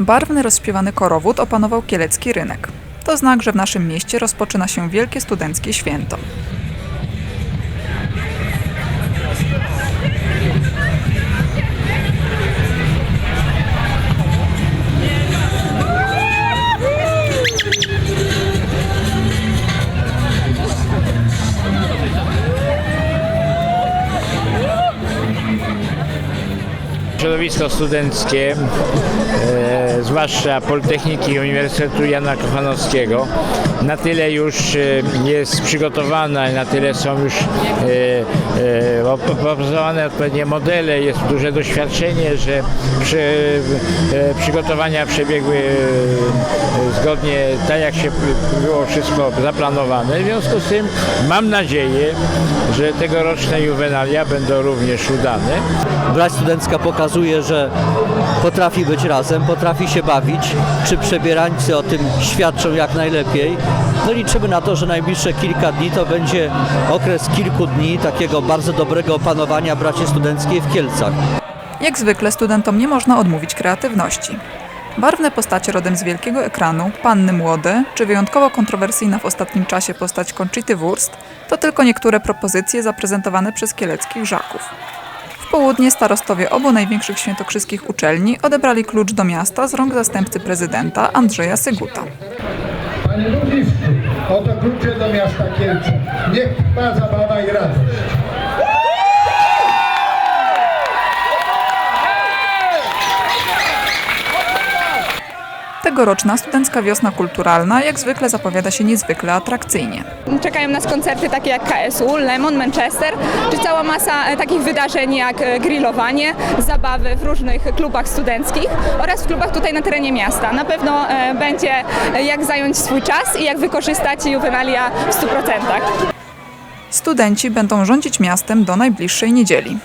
Barwny, rozśpiewany korowód opanował kielecki rynek. To znak, że w naszym mieście rozpoczyna się wielkie studenckie święto. Środowisko studenckie, e, zwłaszcza Politechniki Uniwersytetu Jana Kochanowskiego, na tyle już e, jest przygotowana, na tyle są już e, e, op- opracowane odpowiednie modele, jest duże doświadczenie, że przy, przygotowania przebiegły zgodnie tak, jak się było wszystko zaplanowane. W związku z tym mam nadzieję, że tegoroczne juwenalia będą również udane. Brać studencka pokazuje, że potrafi być razem, potrafi się bawić. Czy przebierańcy o tym świadczą jak najlepiej. No liczymy na to, że najbliższe kilka dni to będzie okres kilku dni takiego bardzo dobrego opanowania braci studenckiej w Kielcach. Jak zwykle studentom nie można odmówić kreatywności. Barwne postacie rodem z wielkiego ekranu, panny młode, czy wyjątkowo kontrowersyjna w ostatnim czasie postać Conchity Wurst, to tylko niektóre propozycje zaprezentowane przez kieleckich żaków. Południe starostowie obu największych świętokrzyskich uczelni odebrali klucz do miasta z rąk zastępcy prezydenta Andrzeja Syguta. Panie Burmistrzu, oto klucze do miasta Kielce. Niech trwa zabawa i radość. Tegoroczna studencka wiosna kulturalna jak zwykle zapowiada się niezwykle atrakcyjnie. Czekają nas koncerty takie jak KSU, Lemon, Manchester, czy cała masa e, takich wydarzeń jak e, grillowanie, zabawy w różnych klubach studenckich oraz w klubach tutaj na terenie miasta. Na pewno e, będzie jak zająć swój czas i jak wykorzystać juwenalia w 100%. Studenci będą rządzić miastem do najbliższej niedzieli.